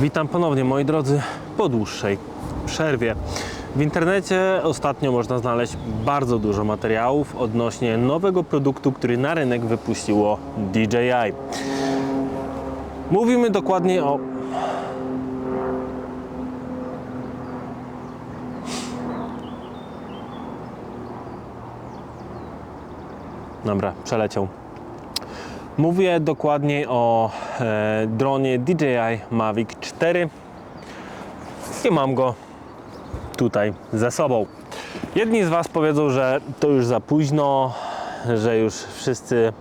Witam ponownie moi drodzy po dłuższej przerwie. W internecie ostatnio można znaleźć bardzo dużo materiałów odnośnie nowego produktu, który na rynek wypuściło DJI. Mówimy dokładnie o Dobra, przeleciał. Mówię dokładnie o e, dronie DJI Mavic 4 i mam go tutaj ze sobą. Jedni z Was powiedzą, że to już za późno, że już wszyscy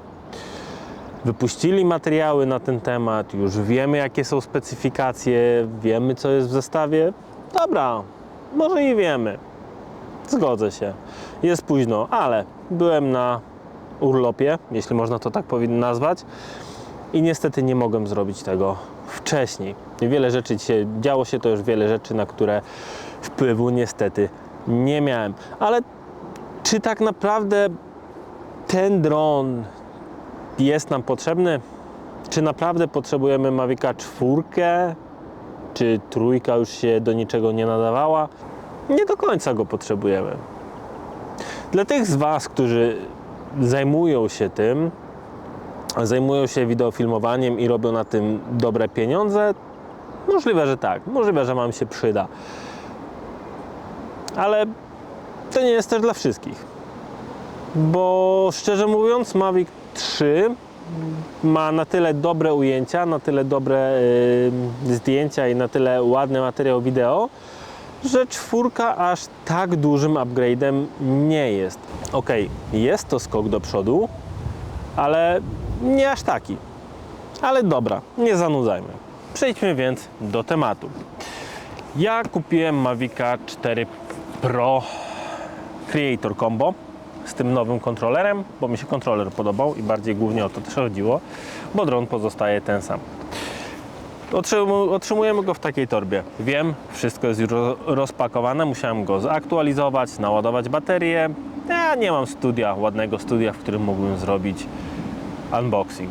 wypuścili materiały na ten temat, już wiemy jakie są specyfikacje, wiemy co jest w zestawie. Dobra, może i wiemy. Zgodzę się. Jest późno, ale byłem na urlopie, jeśli można to tak nazwać. I niestety nie mogłem zrobić tego wcześniej. Wiele rzeczy się działo się to już wiele rzeczy, na które wpływu niestety nie miałem. Ale czy tak naprawdę ten dron jest nam potrzebny? Czy naprawdę potrzebujemy Mavica 4? Czy trójka już się do niczego nie nadawała? Nie do końca go potrzebujemy. Dla tych z Was, którzy zajmują się tym, zajmują się wideofilmowaniem i robią na tym dobre pieniądze, możliwe, że tak, możliwe, że Wam się przyda. Ale to nie jest też dla wszystkich. Bo szczerze mówiąc, Mavic 3 ma na tyle dobre ujęcia, na tyle dobre y, zdjęcia i na tyle ładny materiał wideo, że czwórka aż tak dużym upgrade'em nie jest. Ok, jest to skok do przodu, ale nie aż taki. Ale dobra, nie zanudzajmy. Przejdźmy więc do tematu. Ja kupiłem Mavica 4 Pro Creator Combo z tym nowym kontrolerem, bo mi się kontroler podobał i bardziej głównie o to też chodziło, bo dron pozostaje ten sam. Otrzymu- Otrzymujemy go w takiej torbie. Wiem, wszystko jest już ro- rozpakowane, musiałem go zaktualizować, naładować baterię. Ja nie mam studia, ładnego studia, w którym mógłbym zrobić unboxing.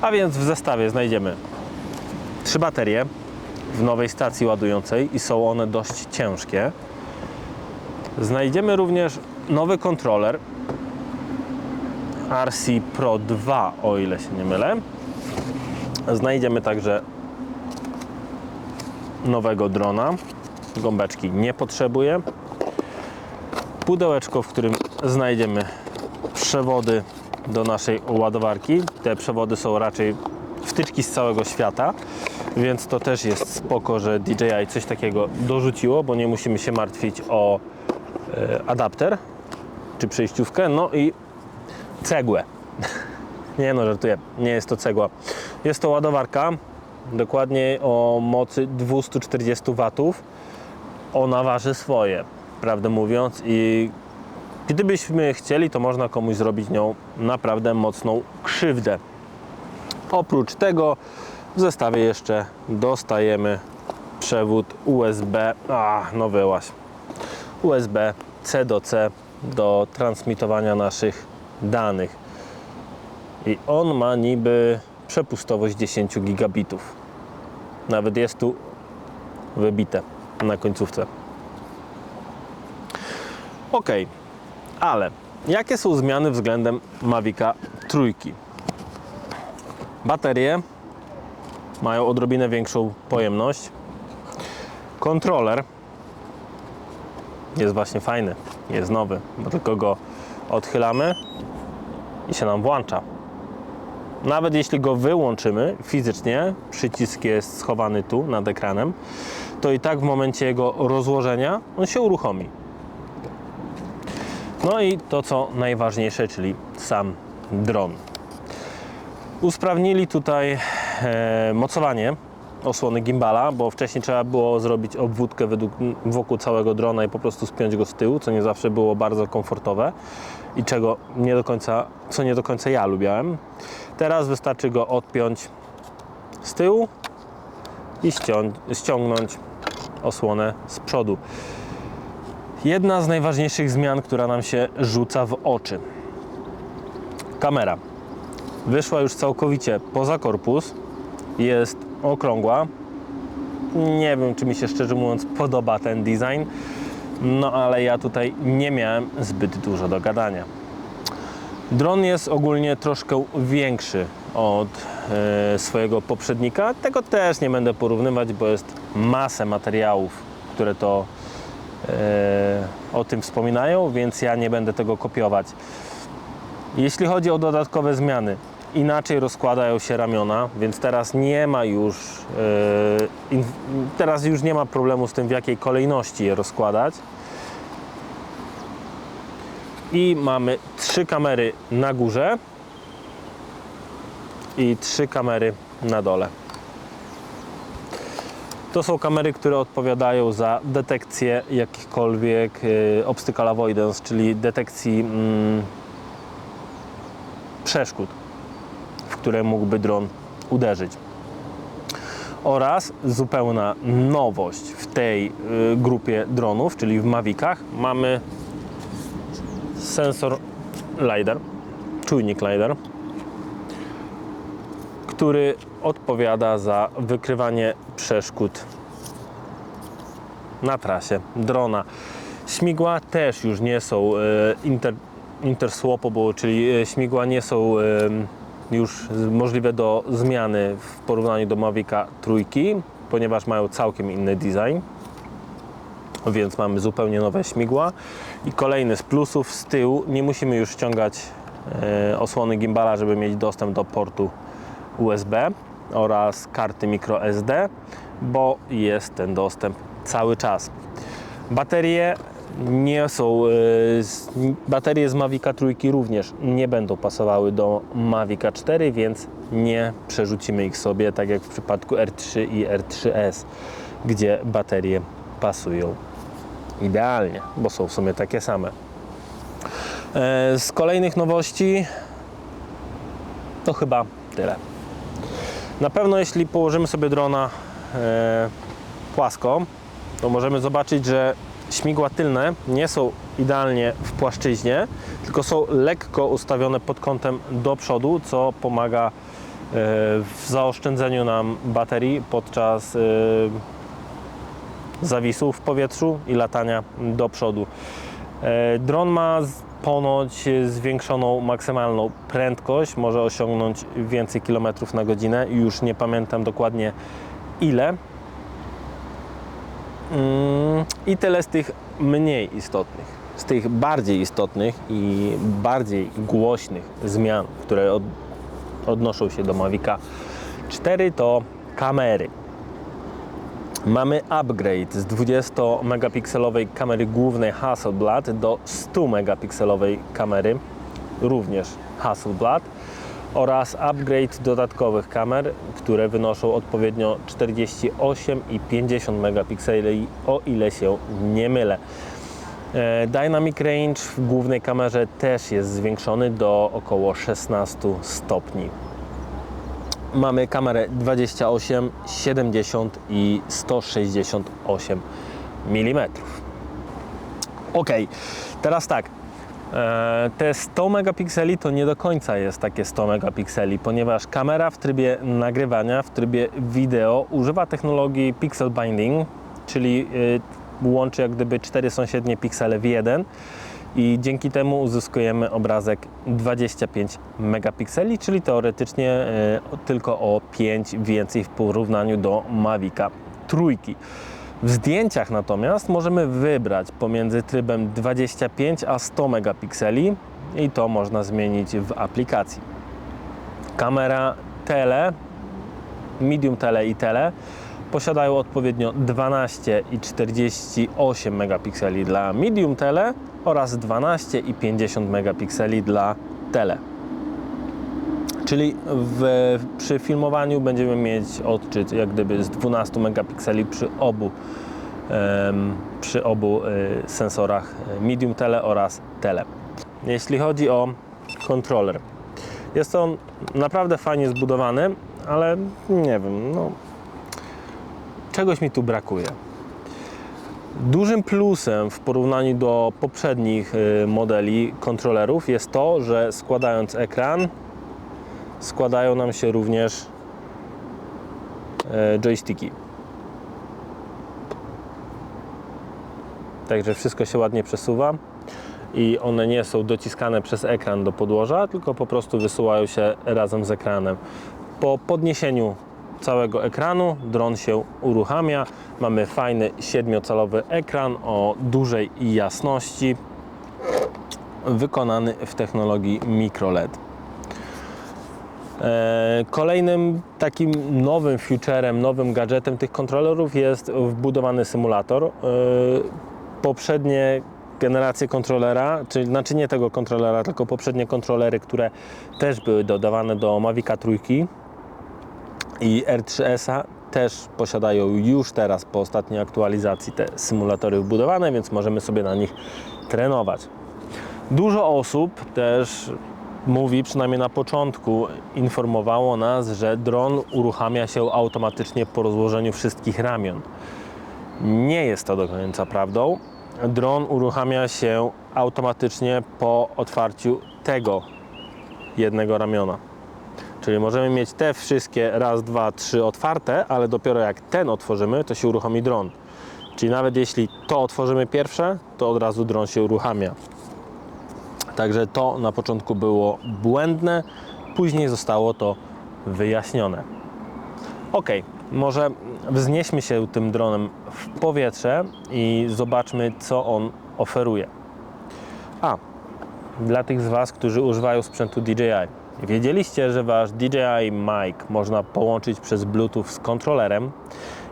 A więc w zestawie znajdziemy trzy baterie w nowej stacji ładującej i są one dość ciężkie. Znajdziemy również nowy kontroler RC Pro 2, o ile się nie mylę. Znajdziemy także nowego drona. Gąbeczki nie potrzebuję. Pudełeczko, w którym znajdziemy przewody do naszej ładowarki. Te przewody są raczej wtyczki z całego świata, więc to też jest spoko, że DJI coś takiego dorzuciło, bo nie musimy się martwić o e, adapter czy przejściówkę. No i cegłę. Nie no, żartuję, nie jest to cegła. Jest to ładowarka, dokładnie o mocy 240 W. Ona waży swoje, prawdę mówiąc, i gdybyśmy chcieli, to można komuś zrobić nią naprawdę mocną krzywdę. Oprócz tego w zestawie jeszcze dostajemy przewód USB, a no wyłaś, USB C do C do transmitowania naszych danych i on ma niby przepustowość 10 gigabitów. Nawet jest tu wybite na końcówce. Ok, ale jakie są zmiany względem Mavica trójki? Baterie mają odrobinę większą pojemność. Kontroler jest właśnie fajny, jest nowy, bo tylko go odchylamy i się nam włącza. Nawet jeśli go wyłączymy fizycznie, przycisk jest schowany tu nad ekranem, to i tak w momencie jego rozłożenia on się uruchomi. No i to co najważniejsze, czyli sam dron. Usprawnili tutaj e, mocowanie osłony gimbala, bo wcześniej trzeba było zrobić obwódkę według, wokół całego drona i po prostu spiąć go z tyłu, co nie zawsze było bardzo komfortowe i czego nie do końca, co nie do końca ja lubiałem. Teraz wystarczy go odpiąć z tyłu i ścią- ściągnąć osłonę z przodu. Jedna z najważniejszych zmian, która nam się rzuca w oczy. Kamera wyszła już całkowicie poza korpus, jest okrągła, Nie wiem, czy mi się szczerze mówiąc podoba ten design, no ale ja tutaj nie miałem zbyt dużo do gadania. Dron jest ogólnie troszkę większy od e, swojego poprzednika. Tego też nie będę porównywać, bo jest masę materiałów, które to e, o tym wspominają, więc ja nie będę tego kopiować. Jeśli chodzi o dodatkowe zmiany, inaczej rozkładają się ramiona, więc teraz nie ma już e, teraz już nie ma problemu z tym, w jakiej kolejności je rozkładać. I mamy trzy kamery na górze i trzy kamery na dole. To są kamery, które odpowiadają za detekcję jakichkolwiek y, obstacle avoidance, czyli detekcji mm, przeszkód, które mógłby dron uderzyć. Oraz zupełna nowość w tej y, grupie dronów, czyli w Mavicach, mamy sensor LiDAR, czujnik LiDAR, który odpowiada za wykrywanie przeszkód na trasie drona. Śmigła też już nie są e, inter, interswapable, czyli e, śmigła nie są już możliwe do zmiany w porównaniu do Mavica trójki, ponieważ mają całkiem inny design więc mamy zupełnie nowe śmigła. I kolejny z plusów z tyłu, nie musimy już ściągać e, osłony gimbala, żeby mieć dostęp do portu USB oraz karty microSD, bo jest ten dostęp cały czas. Baterie nie są, e, baterie z Mavica trójki również nie będą pasowały do Mavica 4, więc nie przerzucimy ich sobie, tak jak w przypadku R3 i R3S, gdzie baterie pasują idealnie, bo są w sumie takie same. E, Z kolejnych nowości to chyba tyle. Na pewno jeśli położymy sobie drona e, płasko, to możemy zobaczyć, że śmigła tylne nie są idealnie w płaszczyźnie, tylko są lekko ustawione pod kątem do przodu, co pomaga e, w zaoszczędzeniu nam baterii podczas e, zawisu w powietrzu i latania do przodu. E, Dron ma ponoć zwiększoną maksymalną prędkość, może osiągnąć więcej kilometrów na godzinę. Już nie pamiętam dokładnie ile. I tyle z tych mniej istotnych. Z tych bardziej istotnych i bardziej głośnych zmian, które od, odnoszą się do Mavica 4 to kamery. Mamy upgrade z 20-megapikselowej kamery głównej Hasselblad do 100-megapikselowej kamery, również Hasselblad, oraz upgrade dodatkowych kamer, które wynoszą odpowiednio 48 i 50 megapikseli, o ile się nie mylę. E, Dynamic range w głównej kamerze też jest zwiększony do około 16 stopni mamy kamerę 28, 70 i 168 mm. Ok, teraz tak. E, Te 100 megapikseli to nie do końca jest takie 100 megapikseli, ponieważ kamera w trybie nagrywania, w trybie wideo używa technologii pixel binding, czyli y, łączy jak gdyby cztery sąsiednie piksele w jeden i dzięki temu uzyskujemy obrazek 25 megapikseli, czyli teoretycznie e, tylko o 5 więcej w porównaniu do Mavica trójki. W zdjęciach natomiast możemy wybrać pomiędzy trybem 25 a 100 megapikseli i to można zmienić w aplikacji. Kamera tele, medium tele i tele posiadają odpowiednio 12 i 48 megapikseli dla medium tele oraz 12 i 50 megapikseli dla tele. Czyli w, przy filmowaniu będziemy mieć odczyt jak gdyby z 12 megapikseli przy obu, przy obu y, sensorach e, medium tele oraz tele. Jeśli chodzi o kontroler, jest on naprawdę fajnie zbudowany, ale nie wiem, no czegoś mi tu brakuje. Dużym plusem w porównaniu do poprzednich y, modeli kontrolerów jest to, że składając ekran, składają nam się również e, joysticki. Także wszystko się ładnie przesuwa i one nie są dociskane przez ekran do podłoża, tylko po prostu wysyłają się razem z ekranem. Po podniesieniu całego ekranu dron się uruchamia. Mamy fajny 7-calowy ekran o dużej jasności, wykonany w technologii microLED. E, Kolejnym takim nowym featurem, nowym gadżetem tych kontrolerów jest wbudowany symulator. E, Poprzednie generacje kontrolera, czyli znaczy nie tego kontrolera, tylko poprzednie kontrolery, które też były dodawane do Mavica trójki i R3S-a też posiadają już teraz po ostatniej aktualizacji te symulatory wbudowane, więc możemy sobie na nich trenować. Dużo osób też mówi, przynajmniej na początku, informowało nas, że dron uruchamia się automatycznie po rozłożeniu wszystkich ramion. Nie jest to do końca prawdą. Dron uruchamia się automatycznie po otwarciu tego jednego ramiona. Czyli możemy mieć te wszystkie raz, dwa, trzy otwarte, ale dopiero jak ten otworzymy, to się uruchomi dron. Czyli nawet jeśli to otworzymy pierwsze, to od razu dron się uruchamia. Także to na początku było błędne, później zostało to wyjaśnione. Ok, może wznieśmy się tym dronem w powietrze i zobaczmy, co on oferuje. A, dla tych z Was, którzy używają sprzętu DJI. Wiedzieliście, że Wasz DJI mic można połączyć przez Bluetooth z kontrolerem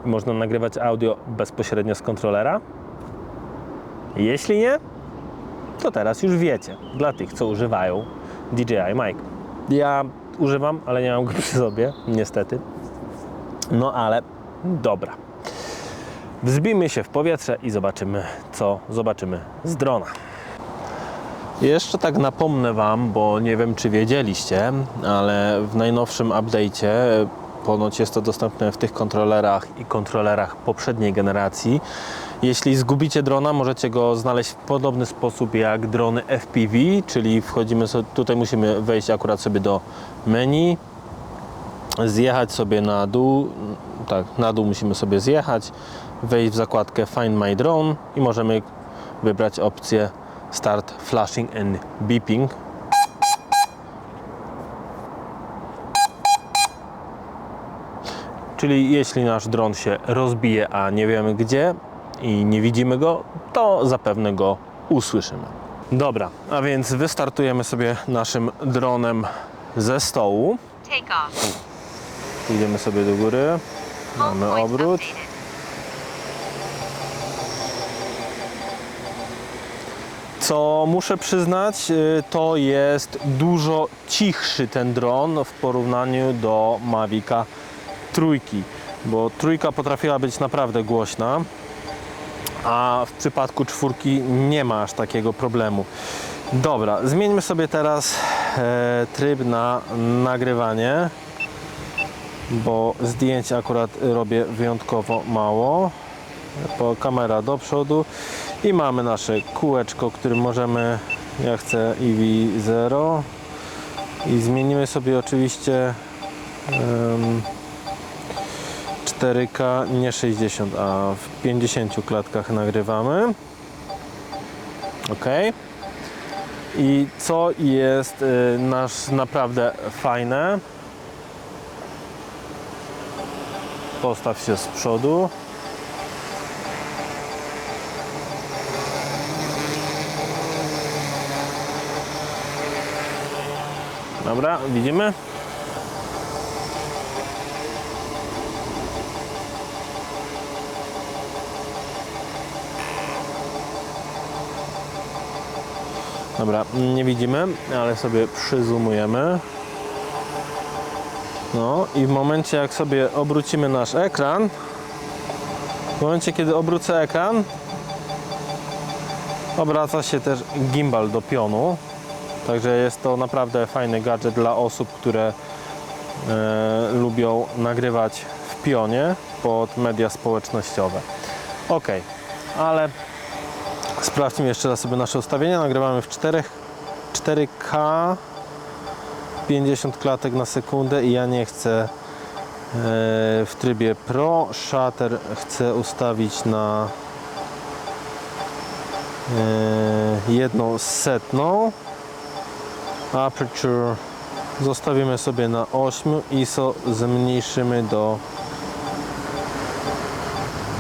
i można nagrywać audio bezpośrednio z kontrolera? Jeśli nie, to teraz już wiecie, dla tych, co używają DJI mic. Ja używam, ale nie mam go przy sobie, niestety. No ale dobra. Wzbijmy się w powietrze i zobaczymy, co zobaczymy z drona. Jeszcze tak napomnę Wam, bo nie wiem, czy wiedzieliście, ale w najnowszym update'cie, ponoć jest to dostępne w tych kontrolerach i kontrolerach poprzedniej generacji. Jeśli zgubicie drona, możecie go znaleźć w podobny sposób jak drony FPV, czyli wchodzimy sobie, tutaj musimy wejść akurat sobie do menu, zjechać sobie na dół, tak, na dół musimy sobie zjechać, wejść w zakładkę Find My Drone i możemy wybrać opcję Start Flashing and Beeping. Czyli jeśli nasz dron się rozbije, a nie wiemy gdzie i nie widzimy go, to zapewne go usłyszymy. Dobra, a więc wystartujemy sobie naszym dronem ze stołu. Take off. Idziemy sobie do góry. Mamy obrót. Co muszę przyznać, y, to jest dużo cichszy ten dron w porównaniu do Mavica trójki, bo trójka potrafiła być naprawdę głośna, a w przypadku czwórki nie ma aż takiego problemu. Dobra, zmieńmy sobie teraz e, tryb na nagrywanie, bo zdjęć akurat robię wyjątkowo mało. Po kamera do przodu i mamy nasze kółeczko, którym możemy, ja chcę EV 0 i zmienimy sobie oczywiście 4K, nie 60, a w 50 klatkach nagrywamy. Ok. I co jest y, nasz naprawdę fajne, postaw się z przodu. Dobra, widzimy? Dobra, nie widzimy, ale sobie przyzoomujemy. No i w momencie jak sobie obrócimy nasz ekran, w momencie kiedy obrócę ekran, obraca się też gimbal do pionu. Także jest to naprawdę fajny gadżet dla osób, które e, lubią nagrywać w pionie pod media społecznościowe. Ok, ale sprawdźmy jeszcze raz sobie nasze ustawienia. Nagrywamy w 4, 4K 50 klatek na sekundę i ja nie chcę e, w trybie Pro. Shutter chcę ustawić na e, jedną setną. Aperture zostawimy sobie na 8, ISO zmniejszymy do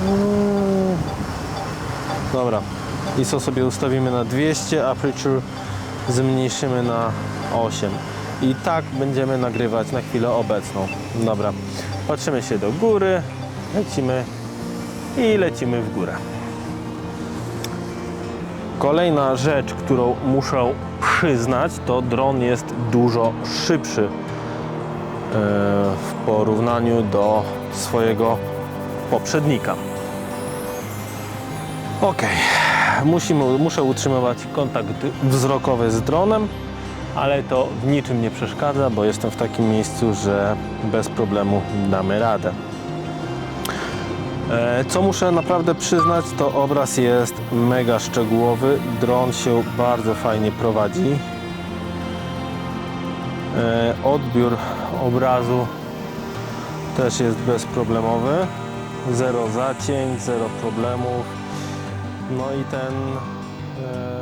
Mm, Dobra, ISO sobie ustawimy na 200, Aperture zmniejszymy na 8 i tak będziemy nagrywać na chwilę obecną. Dobra, patrzymy się do góry, lecimy i lecimy w górę. Kolejna rzecz, którą muszę przyznać, to dron jest dużo szybszy e, w porównaniu do swojego poprzednika. Ok, Musimy, muszę utrzymywać kontakt wzrokowy z dronem, ale to w niczym nie przeszkadza, bo jestem w takim miejscu, że bez problemu damy radę. E, Co muszę naprawdę przyznać, to obraz jest mega szczegółowy. Dron się bardzo fajnie prowadzi. E, Odbiór obrazu też jest bezproblemowy. Zero zacięć, zero problemów. No i ten, e,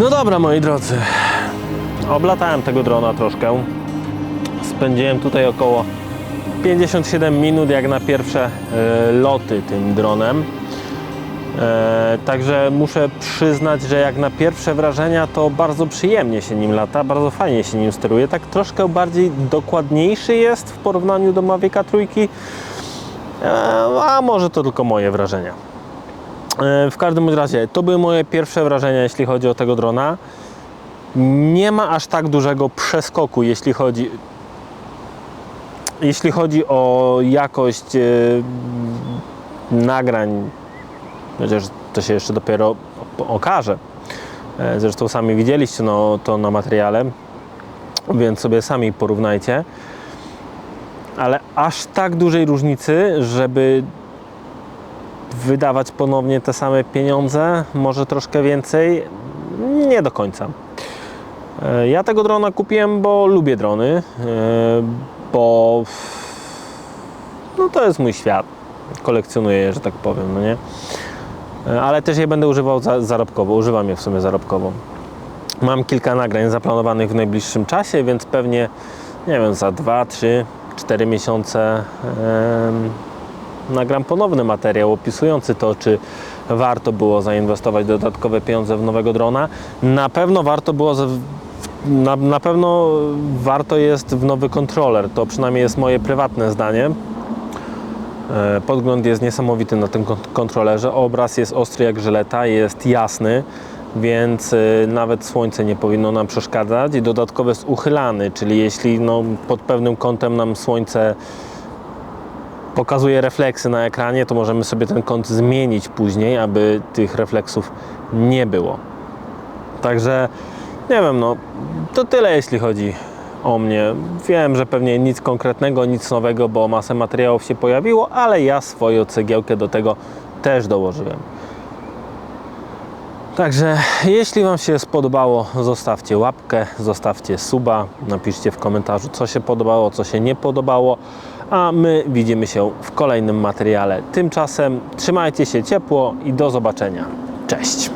No dobra, moi drodzy. Oblatałem tego drona troszkę. Spędziłem tutaj około 57 minut jak na pierwsze e, loty tym dronem. E, także muszę przyznać, że jak na pierwsze wrażenia to bardzo przyjemnie się nim lata, bardzo fajnie się nim steruje. Tak troszkę bardziej dokładniejszy jest w porównaniu do Mavica trójki. E, a może to tylko moje wrażenia. E, W każdym razie, to były moje pierwsze wrażenia, jeśli chodzi o tego drona. Nie ma aż tak dużego przeskoku, jeśli chodzi, jeśli chodzi o jakość e, nagrań, chociaż to się jeszcze dopiero okaże. E, Zresztą sami widzieliście no, to na materiale, więc sobie sami porównajcie. Ale aż tak dużej różnicy, żeby wydawać ponownie te same pieniądze, może troszkę więcej, nie do końca. E, Ja tego drona kupiłem, bo lubię drony, e, bo no to jest mój świat. Kolekcjonuję je, że tak powiem, no nie? E, Ale też je będę używał za, zarobkowo, używam je w sumie zarobkowo. Mam kilka nagrań zaplanowanych w najbliższym czasie, więc pewnie, nie wiem, za 2, 3, 4 miesiące nagram ponowny materiał opisujący to, czy warto było zainwestować dodatkowe pieniądze w nowego drona. Na pewno warto było, na, na pewno warto jest w nowy kontroler. To przynajmniej jest moje prywatne zdanie. E, Podgląd jest niesamowity na tym kon- kontrolerze. Obraz jest ostry jak żyleta, jest jasny, więc e, nawet słońce nie powinno nam przeszkadzać. I dodatkowo jest uchylany, czyli jeśli no, pod pewnym kątem nam słońce pokazuje refleksy na ekranie, to możemy sobie ten kąt zmienić później, aby tych refleksów nie było. Także nie wiem, no to tyle jeśli chodzi o mnie. Wiem, że pewnie nic konkretnego, nic nowego, bo masę materiałów się pojawiło, ale ja swoją cegiełkę do tego też dołożyłem. Także jeśli Wam się spodobało, zostawcie łapkę, zostawcie suba, napiszcie w komentarzu, co się podobało, co się nie podobało, a my widzimy się w kolejnym materiale. Tymczasem trzymajcie się ciepło i do zobaczenia. Cześć!